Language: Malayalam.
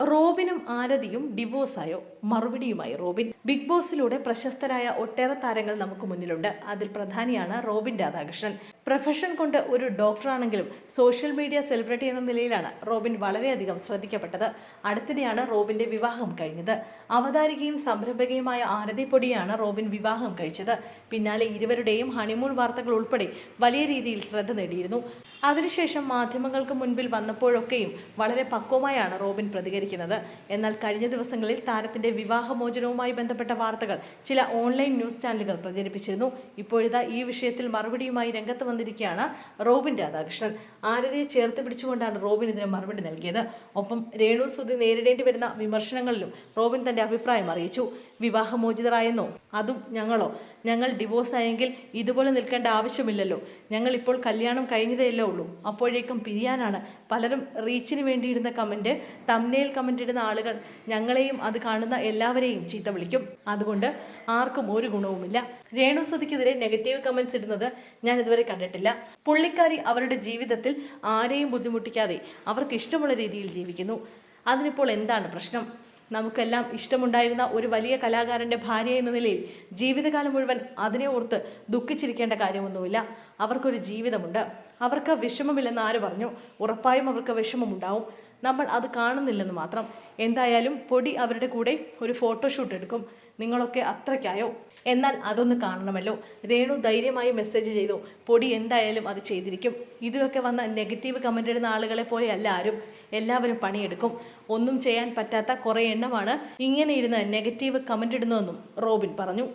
റോബിനും ആരതിയും ഡിവോഴ്സായോ? മറുപടിയുമായി റോബിൻ. ബിഗ് ബോസിലൂടെ പ്രശസ്തരായ ഒട്ടേറെ താരങ്ങൾ നമുക്ക് മുന്നിലുണ്ട്. അതിൽ പ്രധാനിയാണ് റോബിൻ രാധാകൃഷ്ണൻ. പ്രൊഫഷൻ കൊണ്ട് ഒരു ഡോക്ടറാണെങ്കിലും സോഷ്യൽ മീഡിയ സെലിബ്രിറ്റി എന്ന നിലയിലാണ് റോബിൻ വളരെയധികം ശ്രദ്ധിക്കപ്പെട്ടത്. അടുത്തിടെയാണ് റോബിന്റെ വിവാഹം കഴിഞ്ഞത്. അവതാരികയും സംരംഭകയുമായ ആരതി പൊടിയാണ് റോബിൻ വിവാഹം കഴിച്ചത്. പിന്നാലെ ഇരുവരുടെയും ഹണിമൂൺ വാർത്തകൾ ഉൾപ്പെടെ വലിയ രീതിയിൽ ശ്രദ്ധ നേടിയിരുന്നു. അതിനുശേഷം മാധ്യമങ്ങൾക്ക് മുൻപിൽ വന്നപ്പോഴൊക്കെയും വളരെ പക്വമായാണ് റോബിൻ പ്രതികരിക്കുന്നത് എന്നാൽ കഴിഞ്ഞ ദിവസങ്ങളിൽ താരത്തിന്റെ വിവാഹമോചനവുമായി ബന്ധപ്പെട്ട വാർത്തകൾ ചില ഓൺലൈൻ ന്യൂസ് ചാനലുകൾ പ്രചരിപ്പിച്ചിരുന്നു. ഇപ്പോഴിതാ ഈ വിഷയത്തിൽ മറുപടിയുമായി രംഗത്ത് വന്നിരിക്കുകയാണ് റോബിൻ രാധാകൃഷ്ണൻ. ആരതിയെ ചേർത്ത് പിടിച്ചുകൊണ്ടാണ് റോബിൻ ഇതിന് മറുപടി നൽകിയത്. ഒപ്പം രേണു സുധി നേരിടേണ്ടി വരുന്ന വിമർശനങ്ങളിലും റോബിൻ തന്റെ അഭിപ്രായം അറിയിച്ചു. വിവാഹമോചിതരായെന്നോ? അതും ഞങ്ങളോ? ഞങ്ങൾ ഡിവോഴ്സ് ആയെങ്കിൽ ഇതുപോലെ നിൽക്കേണ്ട ആവശ്യമില്ലല്ലോ. ഞങ്ങൾ ഇപ്പോൾ കല്യാണം കഴിഞ്ഞതേ ഉള്ളൂ. അപ്പോഴേക്കും പിരിയാനാണ്. പലരും റീച്ചിന് വേണ്ടിയിടുന്ന കമന്റ് തമ്നയിൽ കമന്റ് ഇടുന്ന ആളുകൾ ഞങ്ങളെയും അത് കാണുന്ന എല്ലാവരെയും ചീത്ത വിളിക്കും. അതുകൊണ്ട് ആർക്കും ഒരു ഗുണവുമില്ല. രേണു സുധിക്കെതിരെ നെഗറ്റീവ് കമൻസ് ഇടുന്നത് ഞാൻ ഇതുവരെ കണ്ടിട്ടില്ല. പുള്ളിക്കാരി അവരുടെ ജീവിതത്തിൽ ആരെയും ബുദ്ധിമുട്ടിക്കാതെ അവർക്ക് ഇഷ്ടമുള്ള രീതിയിൽ ജീവിക്കുന്നു. അതിനിപ്പോൾ എന്താണ് പ്രശ്നം? നമുക്കെല്ലാം ഇഷ്ടമുണ്ടായിരുന്ന ഒരു വലിയ കലാകാരന്റെ ഭാര്യ എന്ന നിലയിൽ ജീവിതകാലം മുഴുവൻ അതിനെ ഓർത്ത് ദുഃഖിച്ചിരിക്കേണ്ട കാര്യമൊന്നുമില്ല. അവർക്കൊരു ജീവിതമുണ്ട്. അവർക്ക് വിഷമമില്ലെന്ന് ആര് പറഞ്ഞു? ഉറപ്പായും അവർക്ക് വിഷമമുണ്ടാവും. നമ്മൾ അത് കാണുന്നില്ലെന്ന് മാത്രം. എന്തായാലും പൊടി അവരുടെ കൂടെ ഒരു ഫോട്ടോഷൂട്ട് എടുക്കും. നിങ്ങളൊക്കെ അത്രയ്ക്കായോ? എന്നാൽ അതൊന്ന് കാണണമല്ലോ. രേണു ധൈര്യമായി മെസ്സേജ് ചെയ്തു. പൊടി എന്തായാലും അത് ചെയ്തിരിക്കും. ഇതിലൊക്കെ വന്ന നെഗറ്റീവ് കമന്റ് ഇടുന്ന ആളുകളെ പോലെ അല്ല ആരും. എല്ലാവരും പണിയെടുക്കും. ഒന്നും ചെയ്യാൻ പറ്റാത്ത കുറേ എണ്ണമാണ് ഇങ്ങനെ ഇരുന്ന് നെഗറ്റീവ് കമന്റ് ഇടുന്നതെന്നും റോബിൻ പറഞ്ഞു.